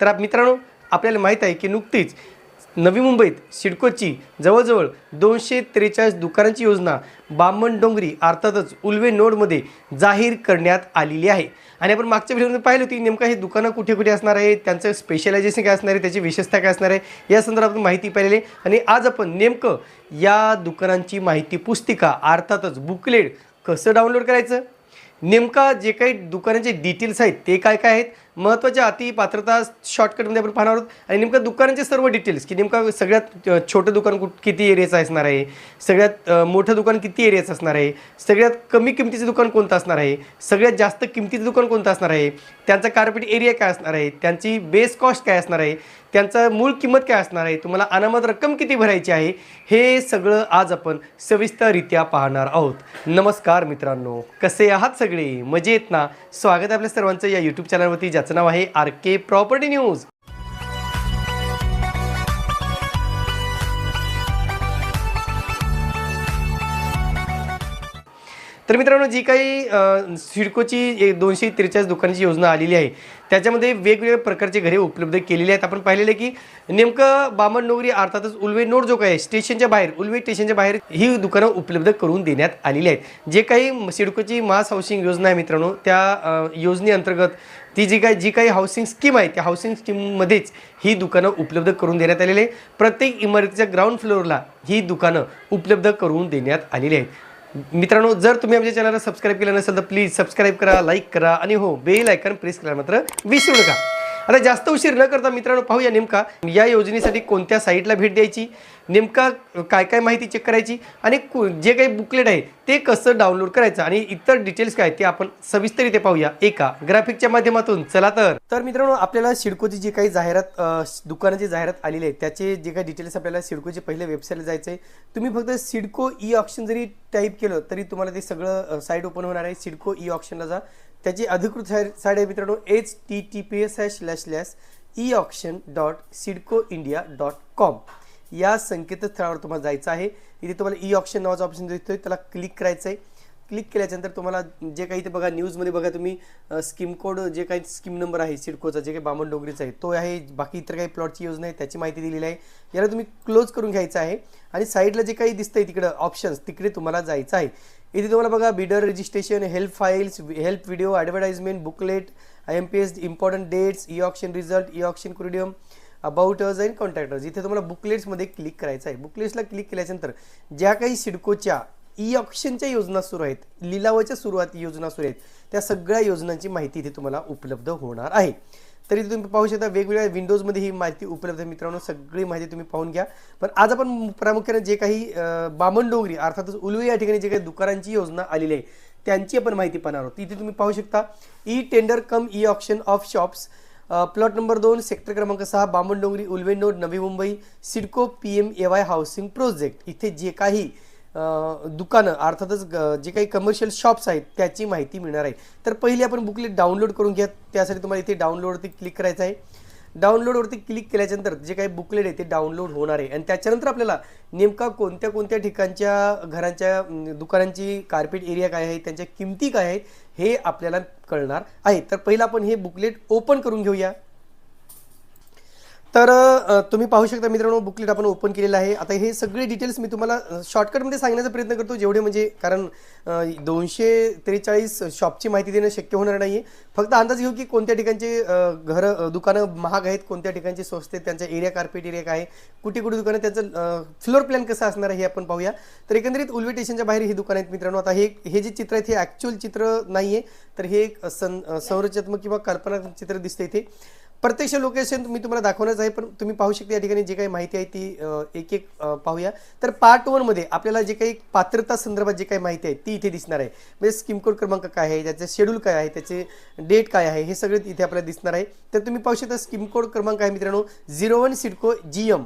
तर मित्रांनो आपल्याला माहीत आहे की नुकतीच नवी मुंबईत सिडकोची जवळजवळ दोनशे त्रेचाळीस दुकानांची योजना बामण डोंगरी अर्थातच उल्वे नोडमध्ये जाहीर करण्यात आलेली आहे आणि आपण मागच्या व्हिडिओमध्ये पाहिलं होती नेमकं हे दुकानं कुठे कुठे असणार आहे त्यांचं स्पेशलायझेशन काय असणार आहे त्याची विशेषता काय असणार आहे या संदर्भात आपण माहिती पाहिलेली आहे. आणि आज आपण नेमकं या दुकानांची माहिती पुस्तिका अर्थातच बुकलेट कसं डाउनलोड करायचं नेमका जे काही दुकानाचे डिटेल्स आहेत ते काय काय आहेत महत्त्वाच्या अति पात्रता शॉर्टकटमध्ये आपण पाहणार आहोत. आणि नेमकं दुकानाचे सर्व डिटेल्स की नेमका सगळ्यात छोटं दुकान कुठ किती एरियाचं असणार आहे? सगळ्यात मोठं दुकान किती एरियाचं असणार आहे? सगळ्यात कमी किमतीचं दुकान कोणतं असणार आहे? सगळ्यात जास्त किमतीचं दुकान कोणतं असणार आहे? त्यांचा कार्पेट एरिया काय असणार आहे? त्यांची बेस कॉस्ट काय असणार आहे? त्यांचं मूळ किंमत काय असणार आहे? तुम्हाला अनामत रक्कम किती भरायची आहे? हे सगळं आज आपण सविस्तररित्या पाहणार आहोत. नमस्कार मित्रांनो. कसे आहात सगळे? मजेत ना? स्वागत आपल्या सर्वांचं या यूट्यूब चॅनलवरती ज्याचं नाव आहे आर के प्रॉपर्टी न्यूज. तर मित्रांनो जी काही सिडकोची एक दोनशे त्रेचाळीस दुकानाची योजना आलेली आहे त्याच्यामध्ये वेगवेगळ्या प्रकारचे घरे उपलब्ध केलेली आहेत. आपण पाहिलेलं की नेमकं बामण नोगरी अर्थातच उल्वे नोड जो काय स्टेशनच्या बाहेर उल्वे स्टेशनच्या बाहेर ही दुकानं उपलब्ध करून देण्यात आलेली आहेत. जे काही सिडकोची मास हाऊसिंग योजना आहे मित्रांनो त्या योजनेअंतर्गत ती जी काही जी काही हाऊसिंग स्कीम आहे त्या हाऊसिंग स्कीममध्येच ही दुकानं उपलब्ध करून देण्यात आलेली आहे प्रत्येक इमारतीच्या ग्राउंड फ्लोअरला ही दुकानं उपलब्ध करून देण्यात आलेली आहेत. मित्रांनो जर तुम्ही आमच्या चॅनलला सबस्क्राईब केलं नसेल तर प्लीज सबस्क्राईब करा लाईक करा आणि हो बेल आयकन प्रेस करायला मात्र विसरू नका. आता जास्त उशीर न करता मित्रांनो पाहूया नेमका या योजनेसाठी कोणत्या साईटला भेट द्यायची नेमका काय काय माहिती चेक करायची आणि जे काही बुकलेट आहे ते कसं डाउनलोड करायचं आणि इतर डिटेल्स काय ते आपण सविस्तर इथे पाहूया एका ग्राफिकच्या माध्यमातून. चला तर. तर मित्रांनो आपल्याला सिडकोची जी काही जाहिरात दुकानाची जाहिरात आलेली आहे त्याचे जे काही डिटेल्स आपल्याला सिडकोचे पहिले वेबसाईटला जायचं आहे तुम्ही फक्त सिडको ई ऑप्शन जरी टाईप केलं तरी तुम्हाला ते सगळं साईट ओपन होणार आहे. सिडको ई ऑप्शनला जा. त्याची अधिकृत साईट आहे मित्रांनो H T T P S S slash slash e option dot CIDCO India dot com या संकेतस्थळावर तुम्हाला जायचं आहे. इथे तुम्हाला ई ऑप्शन नावाचा ऑप्शन दिसतोय. त्याला क्लिक करायचं आहे क्लिक केल्याच्यानंतर तुम्हाला जे काही ते बघा न्यूजमध्ये बघा तुम्ही स्कीम कोड जे काही स्कीम नंबर आहे सिडकोचा जे काही बामण डोंगरीचा आहे तो आहे. बाकी इतर काही प्लॉटची योजना आहे त्याची माहिती दिलेली आहे. याला तुम्ही क्लोज करून घ्यायचं आहे. आणि साईडला जे काही दिसतंय तिकडं ऑप्शन्स तिकडे तुम्हाला जायचं आहे. इथे तुम्हाला बघा bidder registration help files help video advertisement booklet I M P S important dates e option result e option corrigendum about us and contact us इथे तुम्हाला बुकलेट्समध्ये क्लिक करायचं आहे. बुकलेट्सला क्लिक केल्याच्यानंतर ज्या काही सिडकोच्या ई ऑप्शनच्या योजना सुरू आहेत लिलावाच्या सुरुवाती योजना सुरू आहेत त्या सगळ्या योजनांची माहिती इथे तुम्हाला उपलब्ध होणार आहे. तरी तुम्ही पाहू शकता वेगवेगळ्या विंडोजमध्ये ही माहिती उपलब्ध आहे. मित्रांनो सगळी माहिती तुम्ही पाहून घ्या. पण आज आपण प्रामुख्याने जे काही बामणडोंगरी बामण डोंगरी अर्थातच उलवे या ठिकाणी जे काही दुकानांची योजना आलेली आहे त्यांची आपण माहिती पाहणार आहोत. इथे तुम्ही पाहू शकता e tender cum e option of shops plot number दोन सेक्टर क्रमांक सहा Baman Dongri node Navi Mumbai CIDCO P M A Y housing project इथे जे काही दुकानं अर्थातच ग- जे काही कमर्शियल शॉप्स आहेत त्याची माहिती मिळणार आहे. तर पहिली आपण बुकलेट डाउनलोड करून घ्या त्यासाठी तुम्हाला इथे डाउनलोडवरती क्लिक करायचं आहे. डाउनलोडवरती क्लिक केल्याच्यानंतर जे काही बुकलेट आहे ते डाउनलोड होणार आहे. आणि त्याच्यानंतर आपल्याला नेमका कोणत्या कोणत्या ठिकाणच्या घरांच्या दुकानांची कार्पेट एरिया काय आहे त्यांच्या किमती काय आहेत हे आपल्याला कळणार आहे. तर पहिलं आपण हे बुकलेट ओपन करून घेऊया. तर तुम्ही पाहू शकता मित्रांनो बुकलेट आपण ओपन केलेलं आहे. आता हे सगळे डिटेल्स मी तुम्हाला शॉर्टकटमध्ये सांगण्याचा प्रयत्न करतो जेवढे म्हणजे कारण दोनशे त्रेचाळीस शॉपची माहिती देणं शक्य होणार नाही आहे फक्त अंदाज घेऊ की कोणत्या ठिकाणचे घरं दुकानं महाग आहेत कोणत्या ठिकाणचे स्वस्त आहेत त्यांचा एरिया कार्पेट एरिया काय आहे कुठे कुठे दुकानं त्यांचं फ्लोअर प्लॅन कसं असणार आहे हे आपण पाहूया. तर एकंदरीत उल्वे स्टेशनच्या बाहेर ही दुकानं आहेत मित्रांनो. आता हे हे जे चित्र आहेत हे ॲक्च्युअल चित्र नाही आहे तर हे एक सं संरचनात्मक किंवा कल्पना चित्र दिसतं इथे. प्रत्यक्ष लोकेशन मी तुम्हाला दाखवणंच आहे पण तुम्ही पाहू शकता या ठिकाणी जे काही माहिती आहे ती एक एक पाहूया. तर पार्टमध्ये आपल्याला जे काही पात्रता संदर्भात जे काही माहिती आहे ती इथे दिसणार आहे. म्हणजे स्कीम कोड क्रमांक काय आहे त्याचे शेड्यूल काय आहे त्याचे डेट काय आहे हे सगळे इथे आपल्याला दिसणार आहे. तर तुम्ही पाहू शकता स्कीम कोड क्रमांक आहे मित्रांनो zero one CIDCO G M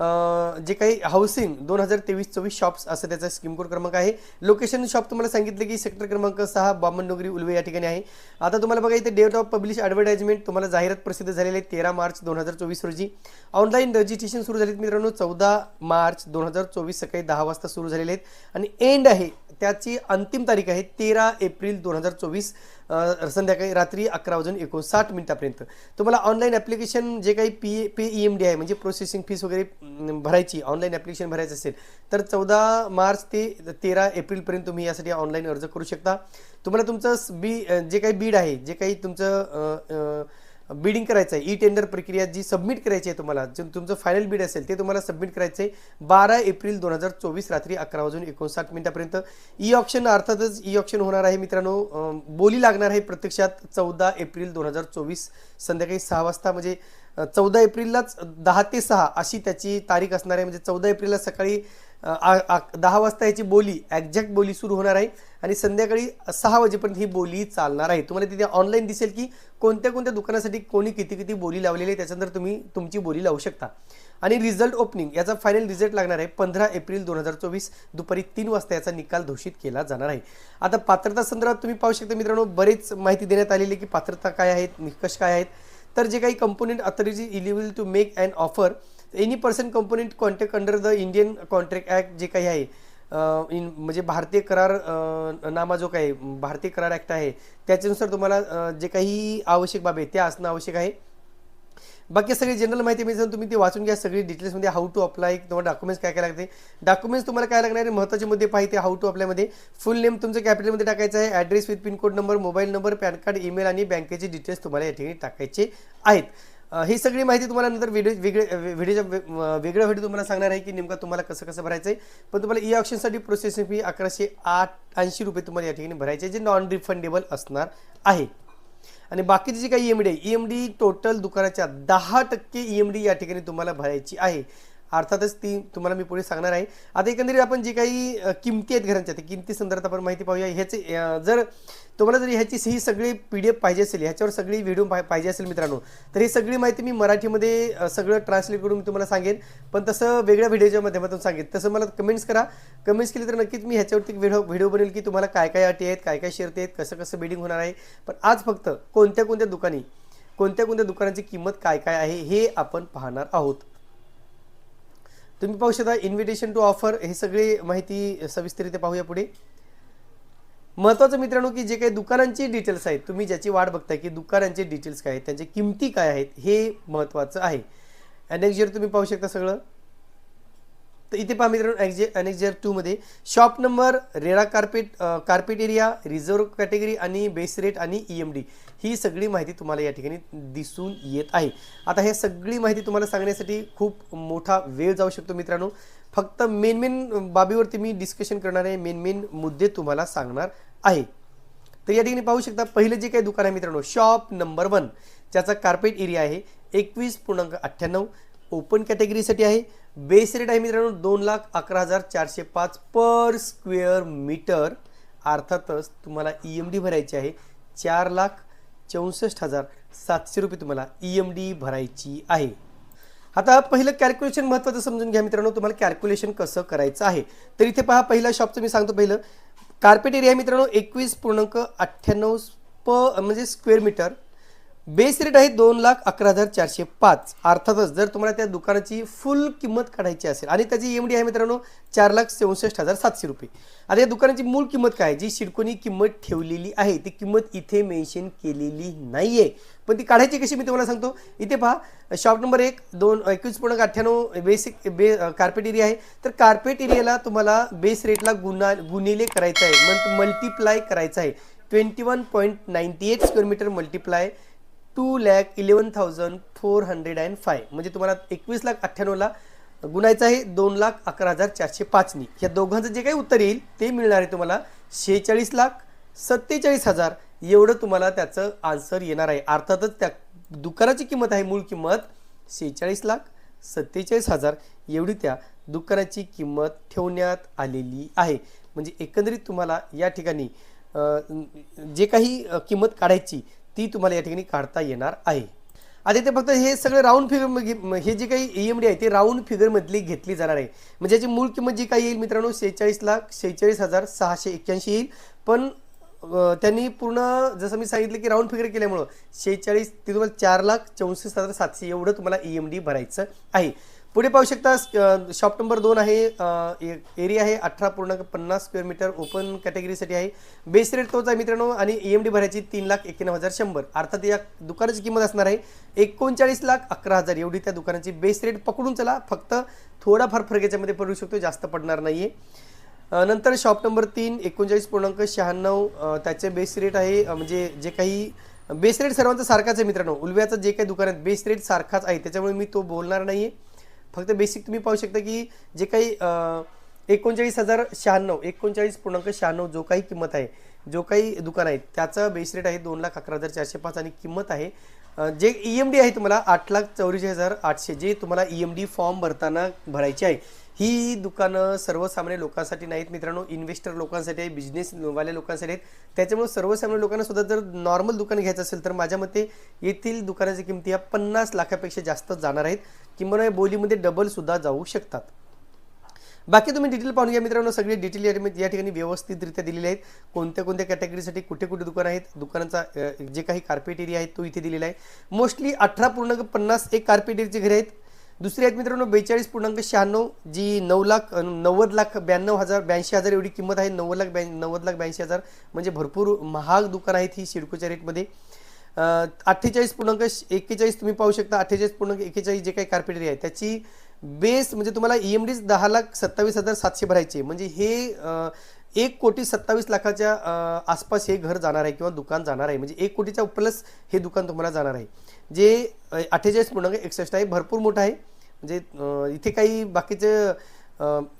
जे काही हाऊसिंग दोन हजार तेवीस चोवीस शॉप्स असं त्याचा स्कीम कोड क्रमांक आहे. लोकेशन शॉप तुम्हाला सांगितलं की सेक्टर क्रमांक सहा बामणडोंगरी उलवे या ठिकाणी आहे. आता तुम्हाला बघा इथे डेट ऑफ पब्लिश ॲडव्हर्टाइजमेंट तुम्हाला जाहिरात प्रसिद्ध झालेली आहे तेरा मार्च दोन हजार चोवीस रोजी. ऑनलाईन रजिस्ट्रेशन सुरू झालीत मित्रांनो चौदा मार्च दोन हजार चोवीस सकाळी दहा वाजता सुरू झालेले आहेत. आणि एंड आहे त्याची अंतिम तारीख आहे तेरा एप्रिल दोन हजार चोवीस संध्याकाळी रात्री अकरा वाजून एकोणसाठ मिनिटापर्यंत. तुम्हाला ऑनलाईन ॲप्लिकेशन जे काही P pay E M D आहे म्हणजे प्रोसेसिंग फीस वगैरे भरायची ऑनलाईन ॲप्लिकेशन भरायचं असेल तर चौदा मार्च ते तेरा एप्रिलपर्यंत तुम्ही यासाठी ऑनलाईन अर्ज करू शकता. तुम्हाला तुमचं बी जे काही बीड आहे जे काही तुमचं बिडिंग करायचं आहे. ई टेंडर प्रक्रिया जी सबमिट करायची आहे तुम्हाला जे तुमचं फायनल बिड असेल ते तुम्हाला सबमिट करायचं आहे बारा एप्रिल दोन हजार चोवीस रात्री अकरा वाजून एकोणसाठ मिनिटापर्यंत. ई ऑप्शन अर्थातच ई ऑप्शन होणार आहे मित्रांनो. बोली लागणार आहे प्रत्यक्षात चौदा एप्रिल दोन हजार चोवीस संध्याकाळी सहा वाजता. म्हणजे चौदा एप्रिललाच दहा ते सहा अशी त्याची तारीख असणार आहे. म्हणजे चौदा एप्रिलला सकाळी दहा वाजता याची बोली ॲक्झॅक्ट बोली सुरू होणार आहे आणि संध्याकाळी सहा वाजेपर्यंत ही बोली चालणार आहे. तुम्हाला तिथे ऑनलाईन दिसेल की कोणत्या कोणत्या दुकानासाठी कोणी किती किती बोली लावलेली आहे त्याच्यानंतर तुम्ही तुमची बोली लावू शकता. आणि रिझल्ट ओपनिंग याचा फायनल रिझल्ट लागणार आहे पंधरा एप्रिल दोन हजार चोवीस दुपारी तीन वाजता याचा निकाल घोषित केला जाणार आहे. आता पात्रता संदर्भात तुम्ही पाहू शकता मित्रांनो बरेच माहिती देण्यात आलेली आहे की पात्रता काय आहेत निकष काय आहेत. तर जे काही component authority eligible to make and offer any person component contact under the Indian contract act जे काही आहे इन म्हणजे भारतीय करार नामा जो काही भारतीय करार ॲक्ट आहे त्याच्यानुसार तुम्हाला जे काही आवश्यक बाबी आहे त्या असणं आवश्यक आहे. बाकी सगळी जनरल माहिती मिळते तुम्ही ते वाचून घ्या सगळी डिटेल्समध्ये हाऊ टू अप्लाय तुम्हाला डॉक्युमेंट्स काय काय लागते. डॉक्युमेंट्स तुम्हाला काय लागणार आहे महत्त्वाचे मुद्दे पाहिजे हाऊ टू अप्लायमध्ये फुल नेम तुमचं कॅपिटलमध्ये टाकायचं आहे address with pincode number mobile number PAN card email आणि बँकेचे डिटेल्स तुम्हाला या ठिकाणी टाकायचे आहेत. ही सगळी माहिती तुम्हाला नंतर व्हिडिओ वेगळे व्हिडिओच्या वेगळ्या व्हिडिओ तुम्हाला सांगणार आहे की नेमका तुम्हाला कसं कसं भरायचं आहे पण तुम्हाला ई ऑप्शनसाठी प्रोसेसिंग फी अकराशे आठ ऐंशी रुपये तुम्हाला या ठिकाणी भरायचे आहे, जे नॉन रिफंडेबल असणार आहे. आणि बाकीची जी काही ई एम डी आहे ई एम डी टोटल दुकानाच्या दहा टक्के ई एम डी या ठिकाणी तुम्हाला भरायची आहे. अर्थातच ती तुम्हाला मी पुढे सांगणार आहे. आता एकंदरीत आपण जी काही किमती आहेत घरांच्या त्या किमती संदर्भात आपण माहिती पाहूया. ह्याचे जर तुम्हाला जर ह्याची ही सगळी पी डी एफ पाहिजे असेल ह्याच्यावर सगळी व्हिडिओ पाहिजे असेल मित्रांनो तर ही सगळी माहिती मी मराठीमध्ये सगळं ट्रान्सलेट करून मी तुम्हाला सांगेन. पण तसं वेगळ्या व्हिडिओच्या माध्यमातून सांगेन. तसं मला कमेंट्स करा. कमेंट्स केली तर नक्कीच मी ह्याच्यावरती व्हिडिओ व्हिडिओ बनेल की तुम्हाला काय काय अटी आहेत काय काय शर्ती आहेत कसं कसं बिडिंग होणार आहे. पण आज फक्त कोणत्या कोणत्या दुकानी कोणत्या कोणत्या दुकानाची किंमत काय काय आहे हे आपण पाहणार आहोत. तुम्ही पाहू शकता इन्व्हिटेशन टू ऑफर हे सगळी माहिती सविस्तरित पाहूया पुढे. महत्त्वाचं मित्रांनो की जे काही दुकानांची डिटेल्स आहेत तुम्ही ज्याची वाट बघताय की दुकानांचे डिटेल्स काय आहेत त्यांच्या किमती काय आहेत हे महत्त्वाचं आहे. अनेक्झर तुम्ही पाहू शकता सगळं. तर इथे पहा मित्रांनो एक्झे अनेक्झर टूमध्ये शॉप नंबर रेडा carpet carpet area reserve category आणि बेस रेट आणि ई एम डी ही सगळी माहिती तुम्हाला या ठिकाणी दिसून येत आहे. आता हे सगळी माहिती तुम्हाला सांगण्यासाठी खूप मोठा वेळ जाऊ शकतो मित्रांनो. फक्त मेन मेन बाबीवरती मी डिस्कशन करणार आहे. मेन मेन मुद्दे तुम्हाला सांगणार आहे. तर या ठिकाणी पाहू शकता पहिलं जे काही दुकान आहे मित्रांनो शॉप नंबर वन ज्याचा कार्पेट एरिया आहे एकवीस पूर्णांक अठ्ठ्याण्णव ओपन कॅटेगरीसाठी आहे. बेस रेट आहे मित्रांनो दोन लाख अकरा हजार चारशे पाच पर स्क्वेअर मीटर अर्थातच तुम्हाला ई एम डी भरायची आहे चार लाख चौसष्ट हजार सातशे रुपये तुम्हाला ई एम डी भरायची आहे. आता पहिलं कॅल्क्युलेशन महत्त्वाचं समजून घ्या मित्रांनो. तुम्हाला कॅल्क्युलेशन कसं करायचं आहे? तर इथे पहा पहिला शॉपचं मी सांगतो पहिलं. कार्पेट एरिया मित्रांनो एकवीस पूर्णांक अठ्ठ्याण्णव प म्हणजे स्क्वेअर मीटर बेस रेट आहे दोन लाख अकरा हजार चारशे पाच. अर्थातच जर तुम्हाला त्या दुकानाची फुल किंमत काढायची असेल आणि त्याची एम डी आहे मित्रांनो चार लाख चौसष्ट हजार सातशे रुपये. आता या दुकानाची मूळ किंमत काय आहे? जी शिडकोनी किंमत ठेवलेली आहे ती किंमत इथे मेन्शन केलेली नाही आहे पण ती काढायची कशी मी तुम्हाला सांगतो? इथे पहा शॉप नंबर एक दोन एकवीस पूर्णांक अठ्ठ्याण्णव बेसिक बे कार्पेट एरिया आहे. तर कार्पेट एरियाला तुम्हाला बेस रेटला गुन्हा गुन्हेले करायचं आहे. मग मल्टिप्लाय करायचं आहे. Twenty one point ninety eight square metre multiply two lakh eleven thousand four hundred and five म्हणजे तुम्हाला एकवीस लाख अठ्ठ्याण्णवला गुणायचं आहे दोन लाख अकरा हजार चारशे पाचनी या दोघांचं जे काही उत्तर येईल ते मिळणार आहे तुम्हाला शेहेचाळीस लाख सत्तेचाळीस हजार. एवढं तुम्हाला त्याचं आन्सर येणार आहे. अर्थातच त्या दुकानाची किंमत आहे मूळ किंमत शेहेचाळीस लाख सत्तेचाळीस हजार. एवढी त्या दुकानाची किंमत ठेवण्यात आलेली आहे. म्हणजे एकंदरीत तुम्हाला या ठिकाणी जे काही किंमत काढायची ती तुम्हाला या ठिकाणी काढता येणार आहे. आता ते फक्त हे सगळं राऊंड फिगर हे जे काही ई एम डी आहे ते राऊंड फिगरमधली घेतली जाणार आहे. म्हणजे याची मूळ किंमत जी काही येईल मित्रांनो शेहेचाळीस लाख शेहेचाळीस हजार सहाशे एक्क्याऐंशी येईल. पण त्यांनी पूर्ण जसं मी सांगितलं की राऊंड फिगर केल्यामुळं शेहेचाळीस ते तुम्हाला चार लाख चौसष्ट हजार सातशे एवढं तुम्हाला ई एम डी भरायचं आहे. पुढे पाहू शकता शॉप नंबर दोन आहे ए- एरिया आहे अठरा पूर्णांक पन्नास स्क्वेअर मीटर ओपन कॅटेगरीसाठी आहे. बेस रेट तोच आहे मित्रांनो आणि ई एम डी भरायची तीन लाख एक्क्याण्णव हजार शंभर. अर्थात या दुकानाची किंमत असणार आहे एकोणचाळीस लाख अकरा हजार. एवढी त्या दुकानाची बेस रेट पकडून चला फक्त थोडाफार फरक याच्यामध्ये पडू शकतो जास्त पडणार नाही आहे नंतर शॉप नंबर तीन एकोणचाळीस पूर्णांक शहाण्णव त्याचे बेस रेट आहे म्हणजे जे काही बेस रेट सर्वांचा सारखाच आहे मित्रांनो. उलव्याचं जे काही दुकान आहे बेस रेट सारखाच आहे त्याच्यामुळे मी तो बोलणार नाही आहे फक्त बेसिक तुम्ही पाहू शकता की जे काही एकोणचाळीस हजार शहाण्णव एकोणचाळीस पूर्णांक शहाण्णव जो काही किंमत आहे जो काही दुकान आहे त्याचं बेस रेट आहे दोन लाख अकरा हजार चारशे पाच आणि किंमत आहे जे ई एम डी आहे तुम्हाला आठ लाख चौवेचाळीस हजार आठशे जे तुम्हाला ई एम डी फॉर्म भरताना भरायची आहे ही दुकानं सर्वसामान्य लोकांसाठी नाहीत. मित्रांनो इन्व्हेस्टर लोकांसाठी आहे बिझनेसवाल्या लोकांसाठी आहेत. त्याच्यामुळे सर्वसामान्य लोकांना सुद्धा जर नॉर्मल दुकान घ्यायचं असेल तर माझ्या मते येथील दुकानाची किमती या पन्नास लाखापेक्षा जास्त जाणार आहेत. किंवा बोलीमध्ये डबल सुद्धा जाऊ शकतात. बाकी तुम्ही डिटेल पाहून घ्या मित्रांनो. सगळे डिटेल या ठिकाणी- या ठिकाणी व्यवस्थितरित्या दिलेले आहेत. कोणत्या कोणत्या कॅटेगरीसाठी कुठे कुठे दुकान आहेत? दुकानाचा जे काही कार्पेट एरिया आहे तो इथे दिलेला आहे. मोस्टली अठरा पूर्णांक पन्नास एक कार्पेट एरियाचे घरे आहेत. दुसरी आहेत मित्रांनो बेचाळीस पूर्णांक शहाण्णव जी नऊ लाख नव्वद लाख ब्याण्णव हजार ब्याऐंशी हजार एवढी किंमत आहे. नव्वद लाख ब्या नव्वद लाख ब्याऐंशी हजार. म्हणजे भरपूर महाग दुकान आहेत ही सिडकोच्या रेटमध्ये अठ्ठेचाळीस पूर्णांक एक्केचाळीस तुम्ही पाहू शकता. अठ्ठेचाळीस पूर्णांक एक्केचाळीस जे काही कार्पेटरी आहे त्याची बेस म्हणजे तुम्हाला ई एम डीच दहा लाख सत्तावीस हजार सातशे भरायचे. म्हणजे हे एक कोटी सत्तावीस लाखाच्या आसपास हे घर जाणार आहे किंवा दुकान जाणार आहे. म्हणजे एक कोटीच्या प्लस हे दुकान तुम्हाला जाणार आहे. जे अठ्ठेचाळीस पूर्णांक एकसष्ट आहे भरपूर मोठं आहे. म्हणजे इथे काही बाकीचे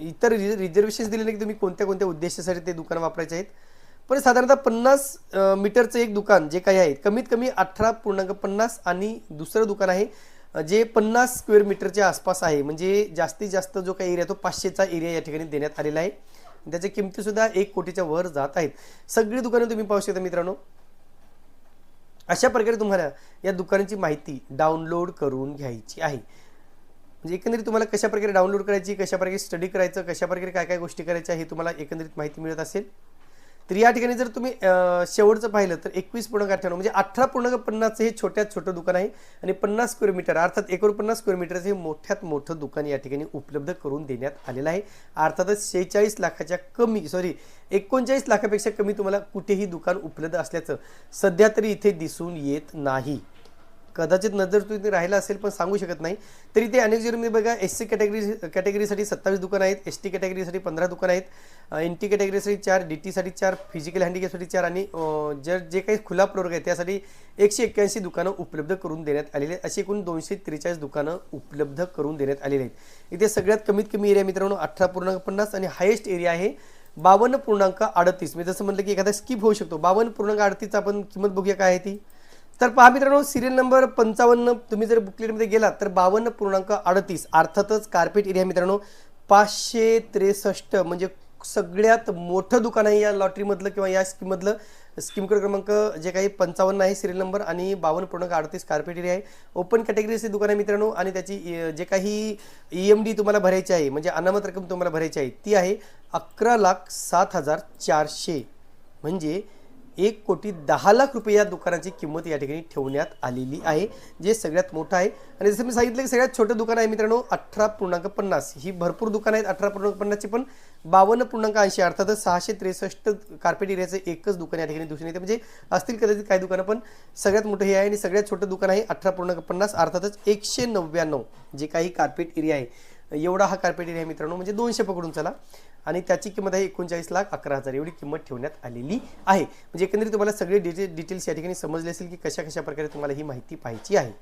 इतर रिझर्वेशन्स नाही की तुम्ही कोणत्या कोणत्या उद्देशासाठी ते दुकान वापरायचे आहेत. पण साधारणतः पन्नास मीटरचं एक दुकान जे काही आहे कमीत कमी अठरा पूर्णांक पन्नास आणि दुसरं दुकान आहे जे पन्नास स्क्वेअर मीटरच्या आसपास आहे. म्हणजे जास्तीत जास्त जो काही एरिया तो पाचशेचा एरिया या ठिकाणी देण्यात आलेला आहे. त्याच्या किमतीसुद्धा एक कोटीच्या वर जात आहेत. सगळी दुकानं तुम्ही पाहू शकता मित्रांनो. अशा प्रकारे तुम्हाला या दुकानाची माहिती डाउनलोड करून घ्यायची आहे. म्हणजे एकंदरीत तुम्हाला कशा प्रकारे डाउनलोड करायची कशा प्रकारे स्टडी करायचं कशा प्रकारे काय काय गोष्टी करायच्या हे तुम्हाला एकंदरीत माहिती मिळत असेल. तर या ठिकाणी जर तुम्ही शेवटचं पाहिलं तर एकवीस पूर्णांक अठ्ठ्याण्णव म्हणजे अठरा पूर्णांक पन्नासचं हे छोट्यात छोटं दुकान आहे आणि पन्नास स्क्वेअर मीटर अर्थात एकोणपन्नास स्क्वेअर मीटरचं हे मोठ्यात मोठं दुकान या ठिकाणी उपलब्ध करून देण्यात आलेलं आहे. अर्थातच शेहेचाळीस लाखाच्या कमी सॉरी एकोणचाळीस लाखापेक्षा कमी तुम्हाला कुठेही दुकान उपलब्ध असल्याचं सध्या तरी इथे दिसून येत नाही. कदाचित नजर तू तिथे राहिला असेल पण सांगू शकत नाही. तरी ते अनेक जर बघा एस सी कॅटेगरी कॅटेगरीसाठी सत्तावीस दुकानं आहेत एस टी कॅटेगरीसाठी पंधरा दुकानं आहेत एन टी कॅटेगरीसाठी चार डी टीसाठी चार फिजिकल हँडिकॅपसाठी चार आणि जर जे काही खुला प्रवर्ग आहे त्यासाठी एकशे एक्क्याऐंशी दुकानं उपलब्ध करून देण्यात आलेली आहेत. अशी एकूण दोनशे त्रेचाळीस दुकानं उपलब्ध करून देण्यात आलेली आहेत. इथे सगळ्यात कमीत कमी एरिया मित्रांनो अठरा पूर्णांक पन्नास आणि हायेस्ट एरिया आहे बावन्न पूर्णांक अडतीस. मी जसं म्हटलं की एखादा स्किप होऊ शकतो. बावन्न पूर्णांक अडतीस आपण किंमत बघूया काय आहे ती? तर पहा मित्रांनो सिरियल नंबर पंचावन्न तुम्ही जर बुकलेटमध्ये गेलात तर बावन्न पूर्णांक अडतीस अर्थातच कार्पेट एरिया मित्रांनो पाचशे त्रेसष्ट म्हणजे सगळ्यात मोठं दुकान आहे या लॉटरीमधलं किंवा या स्कीममधलं स्कीम कोड क्रमांक जे काही पंचावन्न आहे सिरियल नंबर आणि बावन्न पूर्णांक अडतीस कार्पेट एरिया आहे. ओपन कॅटेगरीचे दुकान आहे मित्रांनो आणि त्याची जे काही ई एम डी तुम्हाला भरायची आहे म्हणजे अनामत रक्कम तुम्हाला भरायची आहे ती आहे अकरा लाख सात हजार चारशे. म्हणजे एक कोटी दहा लाख रुपये या दुकानाची किंमत या ठिकाणी ठेवण्यात आलेली आहे जे सगळ्यात मोठं आहे. आणि जसं मी सांगितलं की सगळ्यात छोटं दुकान आहे मित्रांनो अठरा पूर्णांक पन्नास. ही भरपूर दुकान आहेत अठरा पूर्णांक पन्नासची पण बावन्न पूर्णांक ऐंशी अर्थातच सहाशे त्रेसष्ट कार्पेट एरियाचं एकच दुकान या ठिकाणी दिसून येते. म्हणजे असतील कदाचित काही दुकानं पण सगळ्यात मोठं हे आहे आणि सगळ्यात छोटं दुकान आहे अठरा पूर्णांक पन्नास अर्थातच एकशे नव्याण्णव जे काही कार्पेट एरिया आहे. एवढा हा कार्पेट एरिया आहे मित्रांनो म्हणजे दोनशे पकडून चला. आणि त्याची किंमत आहे एकोणचाळीस लाख अकरा हजार. एवढी किंमत ठेवण्यात आलेली आहे. म्हणजे एकंदरीत तुम्हाला सगळे डिटेल डिटेल्स या ठिकाणी समजले असेल की कशा कशा प्रकारे तुम्हाला ही माहिती पाहिजे आहे.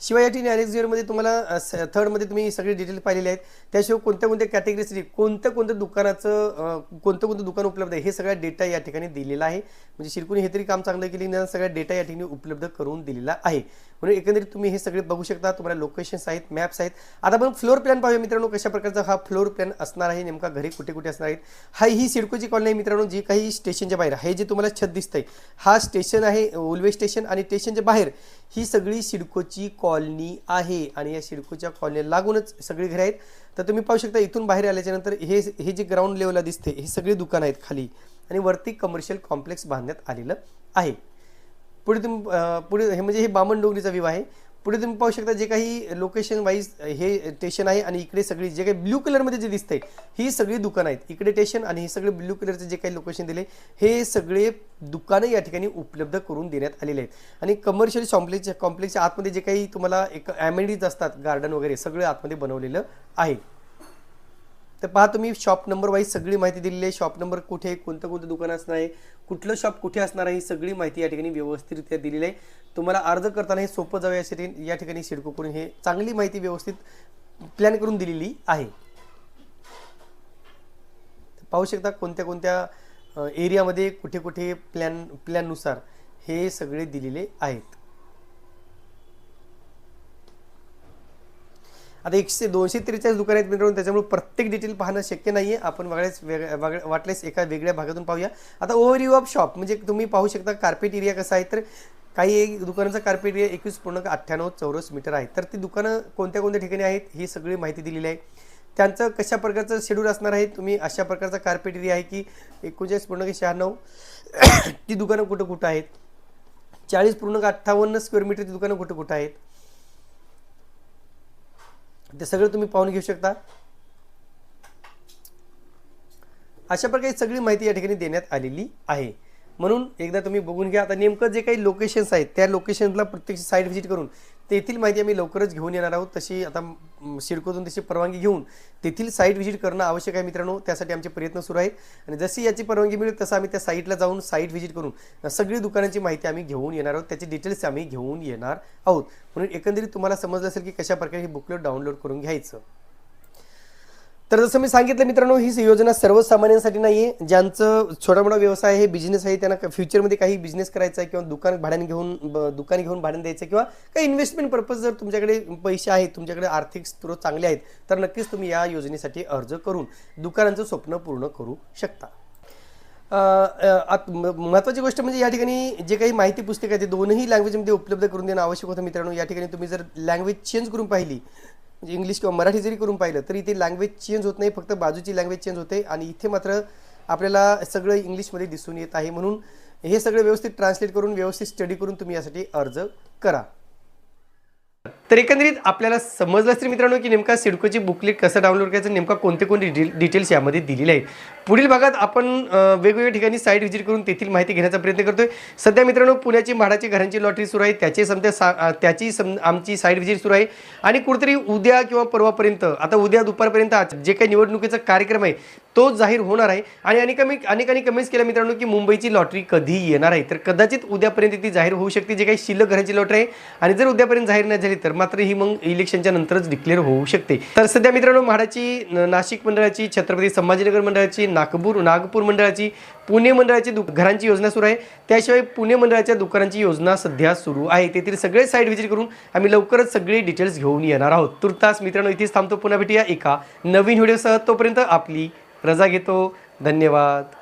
शिवाय या ठिकाणी अनेकमध्ये तुम्हाला थर्डमध्ये तुम्ही सगळे डिटेल पाहिलेले आहेत. त्याशिवाय कोणत्या कोणत्या कॅटेगरीसाठी कोणत्या कोणत्या दुकानाचं कोणतं कोणतं दुकान उपलब्ध आहे हे सगळा डेटा या ठिकाणी दिलेला आहे. म्हणजे शिरकुनी हे तरी काम चांगलं केली ना सगळ्या डेटा या ठिकाणी उपलब्ध करून दिलेला आहे. म्हणून एकंदरीत तुम्ही हे सगळे बघू शकता. तुम्हाला लोकेशन्स आहेत मॅप्स आहेत. आता आपण फ्लोर प्लॅन पाहूया मित्रांनो कशा प्रकारचा हा फ्लोर प्लॅन असणार आहे नेमका घरी कुठे कुठे असणार आहेत. हा ही सिडकोची कॉलनी आहे मित्रांनो जी काही स्टेशनच्या बाहेर हे जे तुम्हाला छत दिसतंय हा स्टेशन आहे ओलवे स्टेशन आणि स्टेशनच्या बाहेर. ही सगळी सिडकोची कॉलनी आहे आणि या सिडकोच्या कॉलनीला लागूनच सगळी घरे आहेत. तर तुम्ही पाहू शकता इथून बाहेर आल्याच्यानंतर हे हे जे ग्राउंड लेवलला दिसते हे सगळी दुकानं आहेत खाली आणि वरती कमर्शियल कॉम्प्लेक्स बांधण्यात आलेलं आहे. पुढे तुम्ही पुढे हे म्हणजे हे बामण डोंगरीचा व्ह्यू आहे. पुढे तुम्ही पाहू शकता जे काही लोकेशन वाईज हे स्टेशन आहे आणि इकडे सगळी जे काही ब्ल्यू कलरमध्ये जे दिसतंय ही सगळी दुकानं आहेत. इकडे स्टेशन आणि हे सगळे ब्ल्यू कलरचे जे काही लोकेशन दिले हे सगळे दुकानं या ठिकाणी उपलब्ध करून देण्यात आलेले आहेत. आणि कमर्शियल कॉम्प्लेक्सच्या कॉम्प्लेक्सच्या आतमध्ये जे काही तुम्हाला एक ॲमेनिटीज असतात गार्डन वगैरे सगळे आतमध्ये बनवलेलं आहे. तर पहा तुम्ही शॉप नंबर वाईज सगळी माहिती दिलेली आहे. शॉप नंबर कुठे कोणतं कोणतं दुकान असणार आहे? कुठलं शॉप कुठे असणार आहे? ही सगळी माहिती या ठिकाणी व्यवस्थितरित्या दिलेली आहे. तुम्हाला अर्ज करताना हे सोपं जावं यासाठी या ठिकाणी सिडकोकडून हे चांगली माहिती व्यवस्थित प्लॅन करून दिलेली आहे. पाहू शकता कोणत्या कोणत्या एरियामध्ये कुठे कुठे प्लॅन प्लॅननुसार हे सगळे दिलेले आहेत. आता एकशे दोनशे त्रेचाळीस दुकान आहेत मित्रांनो त्याच्यामुळे प्रत्येक डिटेल पाहणं शक्य नाही आहे आपण वेगळ्याच वेगळ्या वेगळ्या- वाटल्यास एका वेगळ्या भागातून पाहूया. आता ओव्हरव्ह्यू ऑफ शॉप म्हणजे तुम्ही पाहू शकता कार्पेट एरिया कसा आहे. तर काही एक दुकानाचा कार्पेट एरिया एकवीस पूर्णांक अठ्ठ्याण्णव चौरस मीटर आहे. तर ती दुकानं कोणत्या कोणत्या ठिकाणी आहेत ही सगळी माहिती दिलेली आहे. त्यांचं कशा प्रकारचं शेड्यूल असणार आहे तुम्ही अशा प्रकारचा कार्पेट एरिया आहे की एकोणचाळीस पूर्णांक शहाण्णव ती दुकानं कुठं कुठं आहेत. चाळीस पूर्णांक अठ्ठावन्न स्क्वेअर मीटरची दुकानं कुठं कुठं आहेत. ते सगळं तुम्ही पाहून घेऊ शकता. अशा प्रकारे सगळी माहिती या ठिकाणी देण्यात आलेली आहे. म्हणून एकदा तुम्ही बघून घ्या. आता नेमकं जे काही लोकेशन्स आहेत त्या लोकेशनला प्रत्यक्ष साईट व्हिजिट करून तेथील माहिती आम्ही लवकरच घेऊन येणार आहोत. तशी आता शिडकोतून सिडकोतून तशी परवानगी घेऊन तेथील साईट व्हिजिट करणं आवश्यक आहे मित्रांनो. त्यासाठी आमचे प्रयत्न सुरू आहेत. आणि जशी याची परवानगी मिळेल तसं आम्ही त्या साईटला जाऊन साईट व्हिजिट करून सगळी दुकानांची माहिती आम्ही घेऊन येणार आहोत. त्याची डिटेल्स आम्ही घेऊन येणार आहोत. म्हणून एकंदरीत तुम्हाला समजलं असेल की कशा प्रकारे हे बुकलेट डाउनलोड करून घ्यायचं. तर जसं मी सांगितलं मित्रांनो ही योजना सर्वसामान्यांसाठी नाही आहे ज्यांचं छोटा मोठा व्यवसाय आहे बिझनेस आहे त्यांना फ्युचरमध्ये काही बिझनेस करायचा आहे किंवा दुकान भाड्याने घेऊन दुकान घेऊन भाड्याने द्यायचं आहे किंवा काही इन्व्हेस्टमेंट पर्पज जर तुमच्याकडे पैसे आहेत तुमच्याकडे आर्थिक स्रोत चांगले आहेत तर नक्कीच तुम्ही या योजनेसाठी अर्ज करून दुकानांचं स्वप्न पूर्ण करू शकता. महत्त्वाची गोष्ट म्हणजे या ठिकाणी जे काही माहिती पुस्तक आहे ते दोनही लँग्वेजमध्ये उपलब्ध करून देणं आवश्यक होतं मित्रांनो. या ठिकाणी तुम्ही जर लँग्वेज चेंज करून पाहिली म्हणजे इंग्लिश किंवा मराठी जरी करून पाहिलं तरी इथे लँग्वेज चेंज होत नाही फक्त बाजूची लँग्वेज चेंज होते आणि इथे मात्र आपल्याला सगळं इंग्लिशमध्ये दिसून येत आहे. म्हणून हे सगळं व्यवस्थित ट्रान्सलेट करून व्यवस्थित स्टडी करून तुम्ही यासाठी अर्ज करा. तर एकंदरीत आपल्याला समजलं असतील मित्रांनो की नेमका सिडकोची बुकलेट कसं डाउनलोड करायचं नेमका कोणते कोणते डिटेल्स यामध्ये दिलेले आहेत. पुढील भागात आपण वेगवेगळ्या ठिकाणी साईट व्हिजिट करून तेथील माहिती घेण्याचा प्रयत्न करतोय. सध्या मित्रांनो पुण्याची म्हाडाची घरांची लॉटरी सुरू आहे. त्याची समजा सा त्याची सम आमची साईट व्हिजिट सुरू आहे. आणि कुठेतरी उद्या किंवा परवापर्यंत आता उद्या दुपारपर्यंत आज जे काही निवडणुकीचा कार्यक्रम आहे तो जाहीर होणार आहे. आणि अनेकांनी अनेकांनी कमेंट्स केल्या मित्रांनो की मुंबईची लॉटरी कधी येणार आहे. तर कदाचित उद्यापर्यंत ती जाहीर होऊ शकते जे काही शिल्लक घरांची लॉटरी आहे. आणि जर उद्यापर्यंत जाहीर नाही झाली तर मात्र ही मग इलेक्शनच्या नंतरच डिक्लेअर होऊ शकते. तर सध्या मित्रांनो म्हाडाची नाशिक मंडळाची छत्रपती संभाजीनगर मंडळाची नागपूर नागपूर मंडळाची पुणे मंडळाची दु घरांची योजना सुरू आहे. त्याशिवाय पुणे मंडळाच्या दुकानांची योजना सध्या सुरू आहे. तेथील सगळे साईट व्हिजिट करून आम्ही लवकरच सगळे डिटेल्स घेऊन येणार आहोत. तुर्तास मित्रांनो इथेच थांबतो. पुन्हा भेटूया एका नवीन व्हिडिओसह तोपर्यंत आपली रजा घेतो. धन्यवाद.